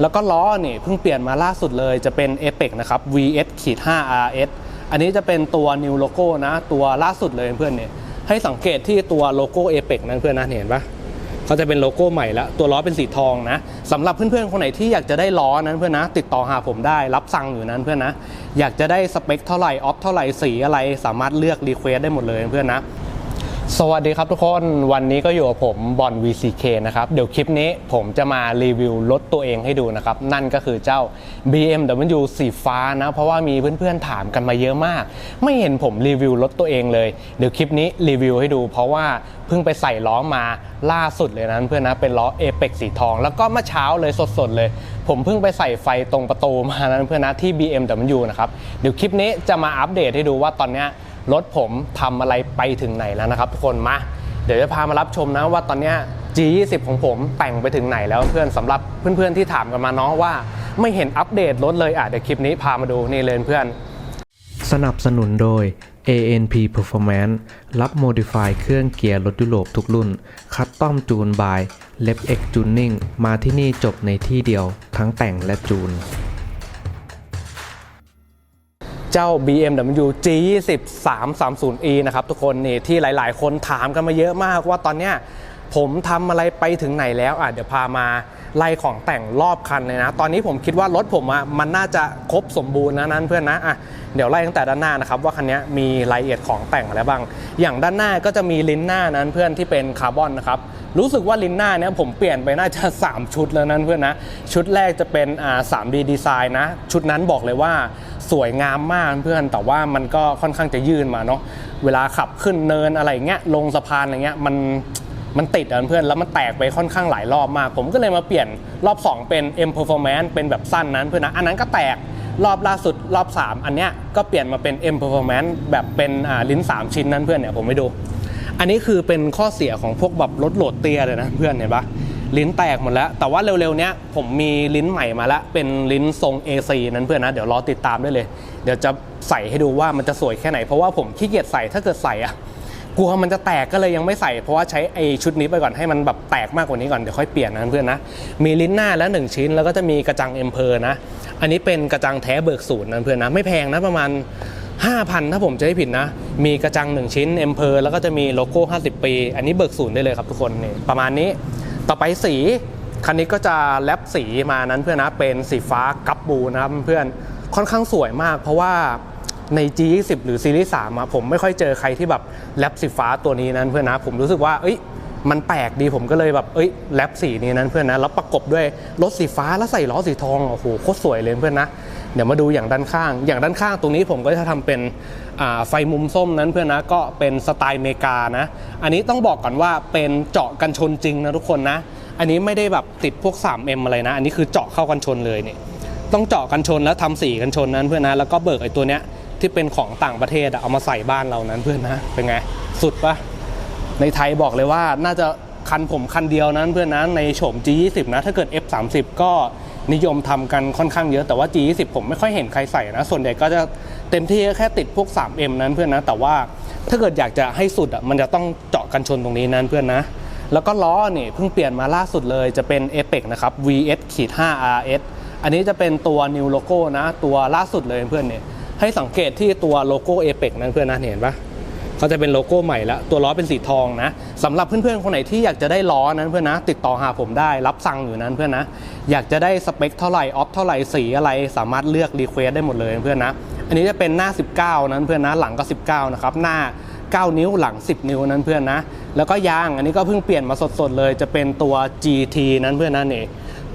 แล้วก็ล้อนี่เพิ่งเปลี่ยนมาล่าสุดเลยจะเป็น a p e x นะครับ VS ขีด 5 RS อันนี้จะเป็นตัว new logo นะ ตัวล่าสุดเลยเพื่อนเนี่ยให้สังเกตที่ตัวโลโก้ a p e x นั้นเพื่อนนะเห็นปะเขาจะเป็นโลโก้ใหม่แล้ว ตัวล้อเป็นสีทองนะสำหรับเพื่อนๆคนไหนที่อยากจะได้ล้อนั้นเพื่อนนะ ติดต่อหาผมได้รับสั่งอยู่นั้นเพื่อนนะ อยากจะได้สเปคเท่าไหร่ออฟเท่าไหร่สีอะไรสามารถเลือกรีเควสได้หมดเลยเพื่อนนะ สวัสดีครับทุกคนวันนี้ก็อยู่กับผมบอล VCK นะครับ เดี๋ยวคลิปนี้ผมจะมารีวิวรถตัวเองให้ดูนะครับ นั่นก็คือเจ้า BMW สีฟ้านะ เพราะว่ามีเพื่อนๆถามกันมาเยอะมาก ไม่เห็นผมรีวิวรถตัวเองเลย เดี๋ยวคลิปนี้รีวิวให้ดู เพราะว่าเพิ่งไปใส่ล้อมาล่าสุดเลยนะเพื่อนนะเป็นล้อ Apex สีทอง แล้วก็เมื่อเช้าเลยสดๆเลย ผมเพิ่งไปใส่ไฟตรงประตูมานั้นเพื่อนนะที่ BMW นะครับเดี๋ยวคลิปนี้จะมาอัปเดตให้ดูว่าตอนเนี้ย รถผมทำอะไรไปถึงไหนแล้วนะครับทุกคนมา เดี๋ยวจะพามารับชมนะว่าตอนนี้ G20 ของผมแต่งไปถึงไหนแล้วเพื่อนสำหรับเพื่อนๆที่ถามกันมาเนาะว่า ไม่เห็นอัปเดตรถเลยอะเดี๋ยวคลิปนี้พามาดูนี่เลยเพื่อน สนับสนุนโดย ANP Performance รับโมดิฟายเครื่องเกียร์รถยุโรปทุกรุ่น คัดต้อมจูนบาย l e b X Tuning มาที่นี่จบในที่เดียวทั้งแต่งและจูน เจ้า BMW G20 330e นะครับทุกคนนี่ที่หลายๆ คนถามกันมาเยอะมากว่าตอนเนี้ยผมทำอะไรไปถึงไหนแล้วอะเดี๋ยวพามาไล่ของแต่งรอบคันเลยนะ ตอนนี้ผมคิดว่ารถผมอะมันน่าจะครบสมบูรณ์นะนั้นเพื่อนนะอะเดี๋ยวไล่ตั้งแต่ด้านหน้านะครับว่าคันนี้มีรายละเอียดของแต่งอะไรบ้าง อย่างด้านหน้าก็จะมีลิ้นหน้านั้นเพื่อนที่เป็นคาร์บอนนะครับ รู้สึกว่าลิ้นหน้าเนี่ยผมเปลี่ยนไปน่าจะ 3 ชุดแล้วนั้นเพื่อนนะ ชุดแรกจะเป็นอ่า 3D ดีไซน์นะ ชุดนั้นบอกเลยว่าสวยงามมากเพื่อนแต่ว่ามันก็ค่อนข้างจะยื่นมาเนาะเวลาขับขึ้นเนินอะไรเงี้ยลงสะพานอะไรเงี้ยมันมันติดอะเพื่อนแล้วมันแตกไปค่อนข้างหลายรอบมาก ผมก็เลยมาเปลี่ยนรอบ 2 เป็น M Performance เป็นแบบสั้นนั้นเพื่อนนะอันนั้นก็แตกรอบล่าสุดรอบ 3 อันเนี้ยก็เปลี่ยนมาเป็น M Performance แบบเป็นลิ้น 3 ชิ้นนั้นเพื่อนเนี่ยผมไม่ดู อันนี้คือเป็นข้อเสียของพวกแบบรถโหลดเตียเลยนะเพื่อนเห็นปะลิ้นแตกหมดแล้ว แต่ว่าเร็วๆนี้ผมมีลิ้นใหม่มาแล้วเป็นลิ้นทรง AC นั้นเพื่อนนะเดี๋ยวรอติดตามได้เลย เดี๋ยวจะใส่ให้ดูว่ามันจะสวยแค่ไหน เพราะว่าผมขี้เกียจใส่ถ้าเกิดใส่อะกลัวมันจะแตกก็เลยยังไม่ใส่เพราะว่าใช้ไอชุดนี้ไปก่อนให้มันแบบแตกมากกว่านี้ก่อนเดี๋ยวค่อยเปลี่ยนนะเพื่อนนะมีลิ้นหน้าแล้วหนึ่งชิ้นแล้วก็จะมีกระจังเอ็มเพอร์นะ อันนี้เป็นกระจังแท้เบิกศูนย์นะเพื่อนนะไม่แพงนะประมาณ 5,000 ถ้าผมจะไม่ผิดนะ มีกระจัง 1 ชิ้นเอ็มเพอร์แล้วก็จะมีโลโก้ 50 ปี อันนี้เบิกศูนย์ได้เลยครับทุกคนนี่ประมาณนี้ ต่อไปสี คันนี้ก็จะแลบสีมานั้นเพื่อนนะ เป็นสีฟ้ากัปบูนะครับเพื่อน ค่อนข้างสวยมาก เพราะว่าใน G20 หรือซีรีส์3อะผมไม่ค่อยเจอใครที่แบบแลบสีฟ้าตัวนี้นั้นเพื่อนนะ ผมรู้สึกว่า เอ้ยมันแปลกดีผมก็เลยแบบ เอ้ยแรปสีนี้นั้นเพื่อนนะ แล้วประกบด้วยรถสีฟ้าแล้วใส่ล้อสีทอง โอ้โห โคตรสวยเลยเพื่อนนะ เดี๋ยวมาดูอย่างด้านข้าง อย่างด้านข้างตรงนี้ผมก็จะทำเป็นไฟมุมส้มนั้นเพื่อนนะก็เป็นสไตล์อเมริกานะ อันนี้ต้องบอกก่อนว่าเป็นเจาะกันชนจริงนะทุกคนนะ อันนี้ไม่ได้แบบติดพวก 3M อะไรนะ อันนี้คือเจาะเข้ากันชนเลยเนี่ยต้องเจาะกันชนแล้วทำสีกันชนนั้นเพื่อนนะแล้วก็เบิกไอ้ตัวเนี้ยที่เป็นของต่างประเทศเอามาใส่บ้านเรานั้นเพื่อนนะเป็นไงสุดปะในไทยบอกเลยว่าน่าจะคันผมคันเดียวนั้นเพื่อนนะในโฉม G20 นะถ้าเกิด F30 ก็ นิยมทำกันค่อนข้างเยอะแต่ว่า G20 ผมไม่ค่อยเห็นใครใส่นะ ส่วนใหญ่ก็จะเต็มที่แค่ติดพวก 3M นั้นเพื่อนนะ แต่ว่าถ้าเกิดอยากจะให้สุดอะมันจะต้องเจาะกันชนตรงนี้นั้นเพื่อนนะ แล้วก็ล้อนี่เพิ่งเปลี่ยนมาล่าสุดเลยจะเป็น Apex นะครับ VS ขีด 5 RS อันนี้จะเป็นตัว new logo นะ ตัวล่าสุดเลยเพื่อนเนี่ยให้สังเกตที่ตัวโลโก้ Apex นั้นเพื่อนนะเห็นปะ เขาจะเป็นโลโก้ใหม่ล้วตัวล้อเป็นสีทองนะสำหรับเพื่อนๆคนไหนที่อยากจะได้ล้อนั้นเพื่อนนะ ติดต่อหาผมได้รับสั่งอยู่นั้นเพื่อนนะ อยากจะได้สเปคเท่าไหร่ออฟเท่าไหร่สีอะไรสามารถเลือกรีเควสได้หมดเลยเพื่อนนะ อันนี้จะเป็นหน้า 19 นั้นเพื่อนนะ หลังก็ 19 นะครับหน้า 9 นิ้วหลัง 10 นิ้วนั้นเพื่อนนะ แล้วก็ยางอันนี้ก็เพิ่งเปลี่ยนมาสดๆเลย จะเป็นตัว GT นั้นเพื่อนนะนี่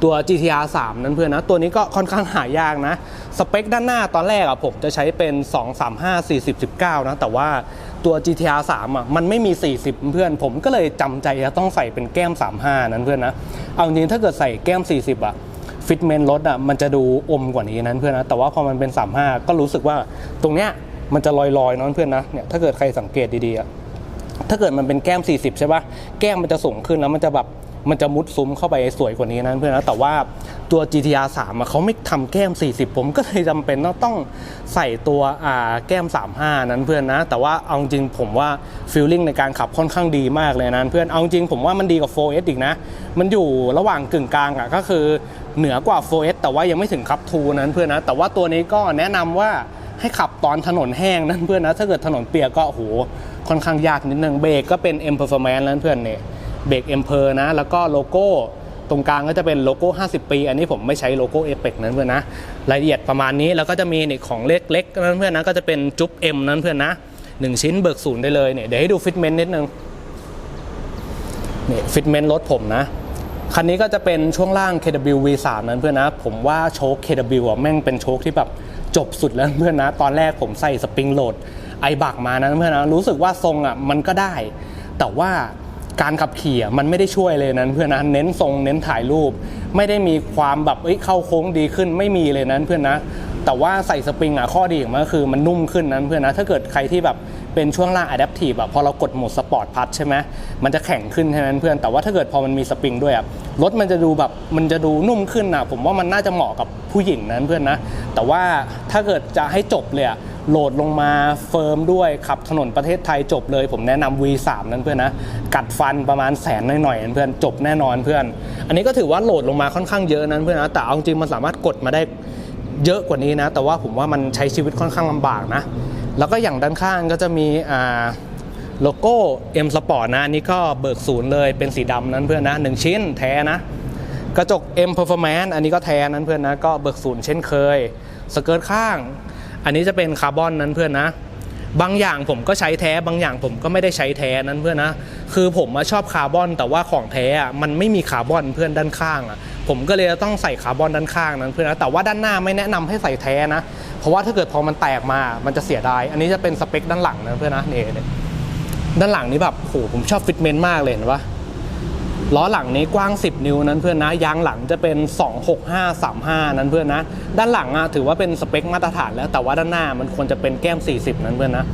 ตัว GTR 3 นั้นเพื่อนนะ ตัวนี้ก็ค่อนข้างหายากนะ สเปคด้านหน้าตอนแรกอะผมจะใช้เป็น 235 40 19 นะ แต่ว่า ตัว GTR 3อะมันไม่มี 40 เพื่อนผมก็เลยจำใจจะต้องใส่เป็นแก้ม 35 นั้นเพื่อนนะ เอาจริงถ้าเกิดใส่แก้ม 40 อะฟิตเมนรถอะมันจะดูอมกว่านี้นั้นเพื่อนนะ แต่ว่าพอมันเป็น 35 ก็รู้สึกว่าตรงเนี้ยมันจะลอยๆเนอนเพื่อนนะเนี่ยถ้าเกิดใครสังเกตดีๆอะถ้าเกิดมันเป็นแก้ม 40 ใช่ป่ะแก้มมันจะสูงขึ้นแล้วมันจะแบบ มันจะมุดซุ้มเข้าไปสวยกว่านี้นะเพื่อนนะแต่ว่าตัว GTR 3เขาไม่ทำแก้ม 40 ผมก็เลยจำเป็นต้องใส่ตัวแก้ม 35 นั้นเพื่อนนะ แต่ว่าเอาจริงผมว่าฟีลลิ่งในการขับค่อนข้างดีมากเลยนะเพื่อนเอาจริงผมว่ามันดีกว่า 4S อีกนะ มันอยู่ระหว่างกึ่งกลางอะก็คือเหนือกว่า 4S แต่ว่ายังไม่ถึงขับทูนั้นเพื่อนนะแต่ว่าตัวนี้ก็แนะนำว่าให้ขับตอนถนนแห้งนั้นเพื่อนนะถ้าเกิดถนนเปียกก็โอ้โหค่อนข้างยากนิดนึงเบรกก็เป็น M Performance นั้นเพื่อนเนี่ย เบรก M Per นะ แล้วก็โลโก้ตรงกลางก็จะเป็นโลโก้ 50 ปี อันนี้ผมไม่ใช้โลโก้เอเปกนั้นเพื่อนนะ รายละเอียดประมาณนี้ แล้วก็จะมีนี่ของเล็กๆนั้นเพื่อนนะ ก็จะเป็นจุ๊บ M นั้นเพื่อนนะ 1 ชิ้นเบิกศูนย์ได้เลยเนี่ย เดี๋ยวให้ดูฟิตเมนต์นิดนึง นี่ฟิตเมนต์รถผมนะ คันนี้ก็จะเป็นช่วงล่าง KW V3 นั้นเพื่อนนะ ผมว่าโชค KW อะแม่งเป็นโชคที่แบบจบสุดแล้วเพื่อนนะ ตอนแรกผมใส่สปริงโหลดไอบักมานะเพื่อนนะ รู้สึกว่าทรงอะมันก็ได้ แต่ว่า การขับขี่มันไม่ได้ช่วยเลยนั้นเพื่อนนะเน้นทรงเน้นถ่ายรูป ไม่ได้มีความแบบเอ้ยเข้าโค้งดีขึ้นไม่มีเลยนั้นเพื่อนนะ แต่ว่าใส่สปริงอะข้อดีของมันก็คือมันนุ่มขึ้นนั้นเพื่อนนะ ถ้าเกิดใครที่แบบเป็นช่วงล่าง Adaptive อะพอเรากดโหมดสปอร์ตพัทใช่ไหมมันจะแข็งขึ้นใช่ไหมเพื่อนแต่ว่าถ้าเกิดพอมันมีสปริงด้วยอะรถมันจะดูแบบมันจะดูนุ่มขึ้นนะผมว่ามันน่าจะเหมาะกับผู้หญิงนั้นเพื่อนนะ แต่ว่าถ้าเกิดจะให้จบเลยอะโหลดลงมาเฟิร์มด้วยขับถนนประเทศไทยจบเลย ผมแนะนำ V3 นั้นเพื่อนนะ กัดฟันประมาณแสนหน่อยๆนั้นเพื่อนจบแน่นอนเพื่อน อันนี้ก็ถือว่าโหลดลงมาค่อนข้างเยอะนั้นเพื่อนนะแต่เอาจริงมันสามารถกดมาได้ เยอะกว่านี้นะ แต่ว่าผมว่ามันใช้ชีวิตค่อนข้างลำบากนะ แล้วก็อย่างด้านข้างก็จะมีโลโก้ M Sport นะ อันนี้ก็เบิกศูนย์เลยเป็นสีดำนั้นเพื่อนนะหนึ่งชิ้นแท้นะ กระจก M Performance อันนี้ก็แท้นั้นเพื่อนนะ ก็เบิกศูนย์เช่นเคย สเกิร์ตข้าง อันนี้จะเป็นคาร์บอนนั้นเพื่อนนะบางอย่างผมก็ใช้แท้บางอย่างผมก็ไม่ได้ใช้แท้นั้นเพื่อนนะ คือผมชอบคาร์บอนแต่ว่าของแท้มันไม่มีคาร์บอนเพื่อนด้านข้างอะ ผมก็เลยต้องใส่คาร์บอนด้านข้างนั้นเพื่อนนะแต่ว่าด้านหน้าไม่แนะนำให้ใส่แท้นะ เพราะว่าถ้าเกิดพอมันแตกมามันจะเสียดาย อันนี้จะเป็นสเปคด้านหลังนะเพื่อนนะนี่นี่ด้านหลังนี้แบบโหผมชอบฟิตเมนต์มากเลยเห็นปะล้อหลังนี้กว้าง 10 นิ้วนั้นเพื่อนนะยางหลังจะเป็น 26535 นั้นเพื่อนนะ ด้านหลังอะถือว่าเป็นสเปคมาตรฐานแล้วแต่ว่าด้านหน้ามันควรจะเป็นแก้ม 40 นั้นเพื่อนนะ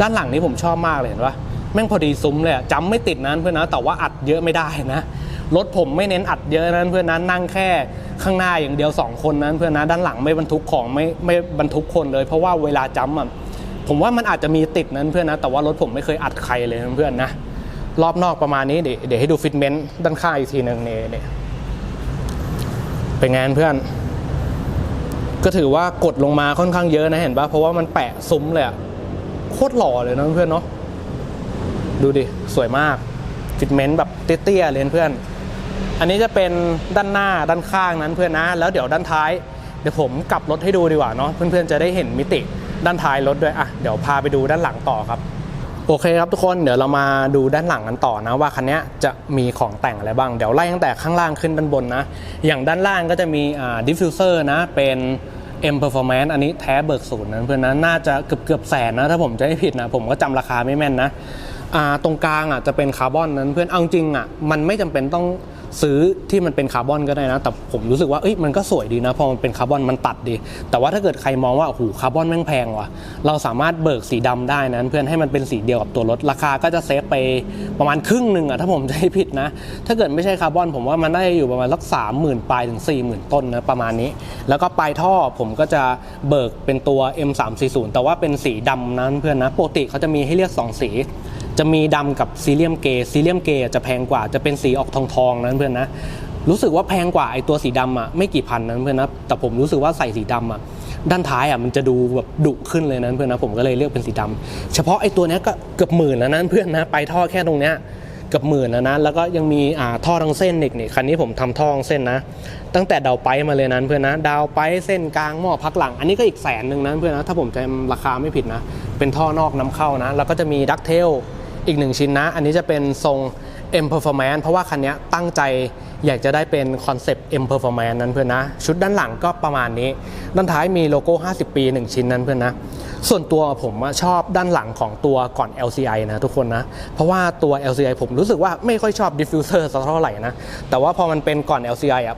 ด้านหลังนี้ผมชอบมากเลยเห็นปะแม่งพอดีซุ้มเลยอะจำไม่ติดนั้นเพื่อนนะ แต่ว่าอัดเยอะไม่ได้นะ รถผมไม่เน้นอัดเยอะนั้นเพื่อนนะนั่งแค่ข้างหน้าอย่างเดียว 2 คนนั้นเพื่อนนะด้านหลังไม่บรรทุกของไม่ไม่บรรทุกคนเลย เพราะว่าเวลาจำอะผมว่ามันอาจจะมีติดนั้นเพื่อนนะ แต่ว่ารถผมไม่เคยอัดใครเลยเพื่อนนะรอบนอกประมาณนี้เดี๋ยวเดี๋ยวให้ดูฟิตเมนต์ด้านข้างอีกทีหนึ่งนี่นี่เป็นไงเพื่อน ก็ถือว่ากดลงมาค่อนข้างเยอะนะเห็นปะเพราะว่ามันแปะซุ้มเลยอะโคตรหล่อเลยนะเพื่อนเนาะดูดิสวยมากฟิตเมนต์แบบเตี้ยๆเลยเพื่อน อันนี้จะเป็นด้านหน้าด้านข้างนั้นเพื่อนนะ แล้วเดี๋ยวด้านท้าย เดี๋ยวผมกลับรถให้ดูดีกว่าเนาะเพื่อนๆจะได้เห็นมิติด้านท้ายรถด้วยอะเดี๋ยวพาไปดูด้านหลังต่อครับโอเคครับทุกคนเดี๋ยวเรามาดูด้านหลังกันต่อนะว่าคันนี้จะมีของแต่งอะไรบ้าง เดี๋ยวไล่ตั้งแต่ข้างล่างขึ้นด้านบนนะ อย่างด้านล่างก็จะมีอ่าดิฟฟิวเซอร์นะเป็น M Performance อันนี้แท้เบิกศูนย์นะเพื่อนนะน่าจะเกือบเกือบแสนนะถ้าผมจะไม่ผิดนะ ผมก็จำราคาไม่แม่นนะอ่าตรงกลางอะจะเป็นคาร์บอนนั้นเพื่อนเอาจริงอะมันไม่จำเป็นต้อง ซื้อที่มันเป็นคาร์บอนก็ได้นะ แต่ผมรู้สึกว่าเอ้ยมันก็สวยดีนะพอมันเป็นคาร์บอนมันตัดดี แต่ว่าถ้าเกิดใครมองว่าโอ้โหคาร์บอนแม่งแพงว่ะเราสามารถเบิกสีดำได้นะเพื่อนให้มันเป็นสีเดียวกับตัวรถราคาก็จะเซฟไปประมาณครึ่งหนึ่งอะถ้าผมจะให้ผิดนะ ถ้าเกิดไม่ใช่คาร์บอนผมว่ามันได้อยู่ประมาณสักสามหมื่นปลายถึง4 0,000ต้นนะประมาณนี้ แล้วก็ปลายท่อผมก็จะเบิกเป็นตัว M340 แต่ว่าเป็นสีดำนั้นเพื่อนนะปกติเขาจะมีให้เลือกสองสี จะมีดำกับซีเรียมเกย์ซีเรียมเกย์จะแพงกว่าจะเป็นสีออกทองทองนั้นเพื่อนนะรู้สึกว่าแพงกว่าไอตัวสีดำอะไม่กี่พันนั้นเพื่อนนะแต่ผมรู้สึกว่าใส่สีดำอะด้านท้ายอะมันจะดูแบบดุขึ้นเลยนั้นเพื่อนนะผมก็เลยเลือกเป็นสีดำเฉพาะไอตัวเนี้ยก็เกือบหมื่นแล้วนั้นเพื่อนนะไปท่อแค่ตรงเนี้ยเกือบหมื่นแล้วนะแล้วก็ยังมีอ่าท่อทั้งเส้นอีกนี่คันนี้ผมทำท่อทั้งเส้นนะ ตั้งแต่ดาวไปมาเลยนั้นเพื่อนนะ ดาวไปเส้นกลางหม้อพักหลัง อันนี้ก็อีกแสนหนึ่งนั้นเพื่อนนะถ้าผมจำราคาไม่ผิดนะ เป็นท่อนอกน้ำเข้านะ แล้วก็จะมีดักเทล อีกหนึ่งชิ้นนะ อันนี้จะเป็นทรง M Performance เพราะว่าคันนี้ตั้งใจอยากจะได้เป็นคอนเซปต์ M Performance นั้นเพื่อนนะ ชุดด้านหลังก็ประมาณนี้ ด้านท้ายมีโลโก้ 50 ปี 1 ชิ้นนั้นเพื่อนนะ ส่วนตัวผมชอบด้านหลังของตัวก่อน LCI นะทุกคนนะ เพราะว่าตัว LCI ผมรู้สึกว่าไม่ค่อยชอบ diffuser สักเท่าไหร่นะ แต่ว่าพอมันเป็นก่อน LCI อะ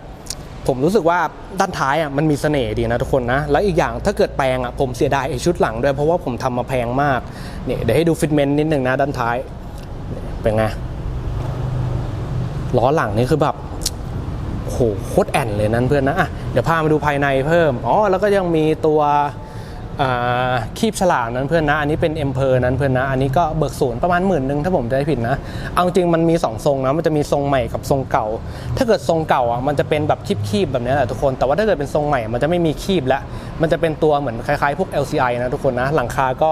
ผมรู้สึกว่าด้านท้ายอะมันมีเสน่ห์ดีนะทุกคนนะ แล้วอีกอย่างถ้าเกิดแปลงอะผมเสียดายไอ้ชุดหลังด้วยเพราะว่าผมทำมาแพงมากเนี่ยเดี๋ยวให้ดูฟิตเมนต์นิดนึงนะด้านท้าย เป็นไงล้อหลังนี่คือแบบโหโคตรแอนเลยนั้นเพื่อนนะอะเดี๋ยวพามาดูภายในเพิ่มอ๋อแล้วก็ยังมีตัว คีบฉลามนั้นเพื่อนนะ อันนี้เป็นเอ็มเพอร์นั้นเพื่อนนะ อันนี้ก็เบิกศูนย์ประมาณหมื่นหนึ่งถ้าผมจะไม่ผิดนะ เอาจริงมันมีสองทรงนะ มันจะมีทรงใหม่กับทรงเก่า ถ้าเกิดทรงเก่าอะมันจะเป็นแบบคีบๆแบบนี้แหละทุกคน แต่ว่าถ้าเกิดเป็นทรงใหม่ มันจะไม่มีคีบแล้ว มันจะเป็นตัวเหมือนคล้ายๆพวก LCI นะทุกคนนะ หลังคาก็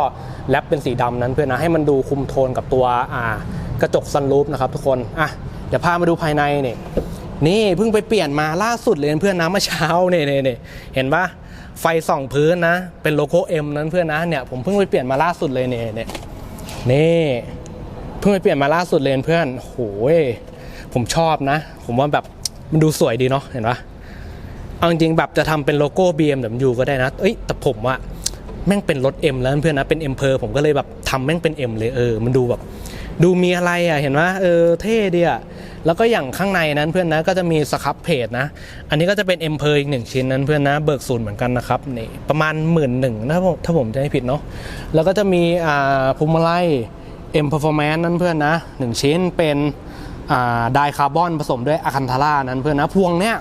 แรปเป็นสีดำนั้นเพื่อนนะ ให้มันดูคุมโทนกับตัวกระจกซันรูฟนะครับทุกคน อะ เดี๋ยวพามาดูภายในนี่ นี่เพิ่งไปเปลี่ยนมาล่าสุดเลยเพื่อนนะเมื่อเช้าเนี่ยเนี่ยเนี่ยเห็นปะ ไฟส่องพื้นนะ เป็นโลโก้ M นั้นเพื่อนนะเนี่ยผมเพิ่งไปเปลี่ยนมาล่าสุดเลยเนี่ยเนี่ยนี่เพิ่งไปเปลี่ยนมาล่าสุดเลยเพื่อนโหยผมชอบนะ ผมว่าแบบมันดูสวยดีเนาะเห็นปะเอาจริงแบบจะทำเป็นโลโก้ BMW ก็ได้นะ เอ้ยแต่ผมว่าแม่งเป็นรถ M แล้วเพื่อนนะเป็น M เพอผมก็เลยแบบทำแม่งเป็น M เลยเออ มันดูแบบ ดูมีอะไรอะเห็นไหมเออเท่ดีอะ แล้วก็อย่างข้างในนั้นเพื่อนนะก็จะมีสครับเพจนะ อันนี้ก็จะเป็นเอ็มเพออีกหนึ่งชิ้นนั้นเพื่อนนะเบิกศูนย์เหมือนกันนะครับนี่ประมาณหมื่นหนึ่งถ้าผมถ้าผมจะไม่ผิดเนาะแล้วก็จะมีอ่าพุมไลเอ็มเพอร์ฟอร์แมนซ์นั้นเพื่อนนะหนึ่งชิ้นเป็นอ่าไดคาร์บอนผสมด้วยอะคันทาร่านั้นเพื่อนนะพวงเนี้ย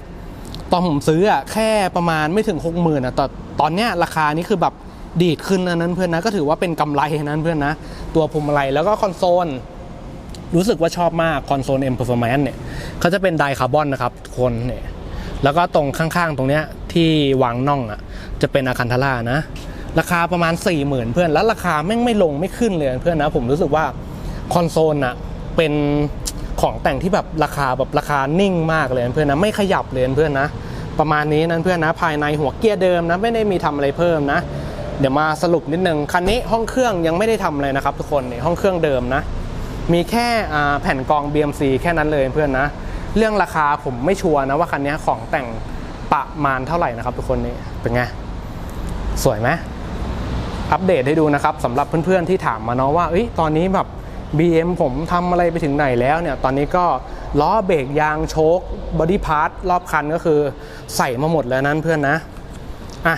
ตอนผมซื้ออะแค่ประมาณไม่ถึง 6 0,000อะแต่ตอนเนี้ยราคานี้คือแบบดีดขึ้นนั้นเพื่อนนะก็ถือว่าเป็นกำไรนั้นเพื่อนนะ ตัวพวงมาลัยแล้วก็คอนโซล รู้สึกว่าชอบมากคอนโซล M Performance เนี่ยเขาจะเป็นไดคาร์บอนนะครับคนเนี่ยแล้วก็ตรงข้างๆ ตรงเนี้ยที่วางน่องอะจะเป็นอาคันทาร่านะ ราคาประมาณ 4 0,000 เพื่อน แล้วราคาแม่งไม่ลงไม่ขึ้นเลยเพื่อนนะ ผมรู้สึกว่าคอนโซลอะเป็นของแต่งที่แบบราคาแบบราคานิ่งมากเลยเพื่อนนะไม่ขยับเลยเพื่อนนะ ประมาณนี้นั้นเพื่อนนะภายในหัวเกียร์เดิมนะไม่ได้มีทำอะไรเพิ่มนะ เดี๋ยวมาสรุปนิดนึงคันนี้ห้องเครื่องยังไม่ได้ทำอะไรนะครับทุกคนเนี่ยห้องเครื่องเดิมนะ มีแค่แผ่นกรอง BMC แค่นั้นเลยเพื่อนนะ เรื่องราคาผมไม่ชัวร์นะว่าคันนี้ของแต่งประมาณเท่าไหร่นะครับทุกคนนี่เป็นไง สวยไหมอัปเดตให้ดูนะครับสำหรับเพื่อนๆที่ถามมาเนาะว่าอตอนนี้แบบ BM ผมทำอะไรไปถึงไหนแล้วเนี่ย ตอนนี้ก็ล้อเบรกยางโชคบอดี้พาร์ทรอบคันก็คือใส่มาหมดแล้วนั้นเพื่อนนะอะ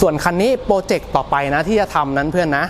ส่วนคันนี้โปรเจกต์ต่อไปนะที่จะทำนั้นเพื่อนนะ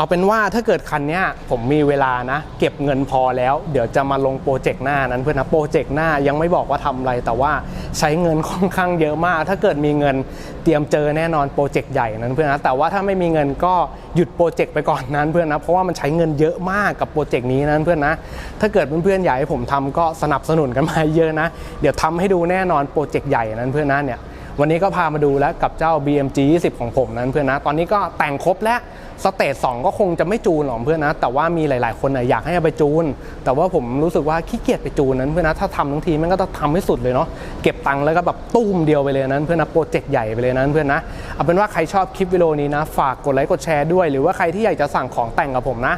เอาเป็นว่าถ้าเกิดคันนี้ผมมีเวลานะ เก็บเงินพอแล้ว เดี๋ยวจะมาลงโปรเจกต์หน้านั้นเพื่อนนะโปรเจกต์หน้ายังไม่บอกว่าทำอะไรแต่ว่าใช้เงินค่อนข้างเยอะมาก ถ้าเกิดมีเงินเตรียมเจอแน่นอนโปรเจกต์ใหญ่นั้นเพื่อนนะแต่ว่าถ้าไม่มีเงินก็หยุดโปรเจกต์ไปก่อนนั้นเพื่อนนะเพราะว่ามันใช้เงินเยอะมากกับโปรเจกต์นี้นั้นเพื่อนนะถ้าเกิดเพื่อนๆอยากให้ผมทำก็สนับสนุนกันมาเยอะนะ เดี๋ยวทำให้ดูแน่นอนโปรเจกต์ใหญ่นั้นเพื่อนนะเนี่ย วันนี้ก็พามาดูแล้วกับเจ้า BMG 20 ของผมนั้นเพื่อนนะ ตอนนี้ก็แต่งครบแล้วสเตจ2ก็คงจะไม่จูนหรอกเพื่อนนะ แต่ว่ามีหลาย ๆ คนนะอยากให้ไปจูน แต่ว่าผมรู้สึกว่าขี้เกียจไปจูนนั้นเพื่อนนะ ถ้าทำทั้งทีมันก็ต้องทำให้สุดเลยเนาะ เก็บตังค์แล้วก็แบบตุ้มเดียวไปเลยนั้นเพื่อนนะ โปรเจกต์ใหญ่ไปเลยนั้นเพื่อนนะ เอาเป็นว่าใครชอบคลิปวิดีโอนี้นะ ฝากกดไลค์กดแชร์ด้วย หรือว่าใครที่อยากจะสั่งของแต่งกับผมนะ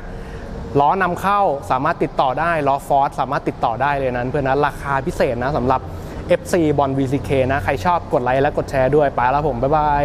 ล้อนำเข้าสามารถติดต่อได้ล้อฟอร์สสามารถติดต่อได้เลยนั้น เพื่อนนะราคาพิเศษนะสำหรับ FC บอล VCK นะ ใครชอบกดไลค์และกดแชร์ด้วยไปแล้วผม บ๊ายบาย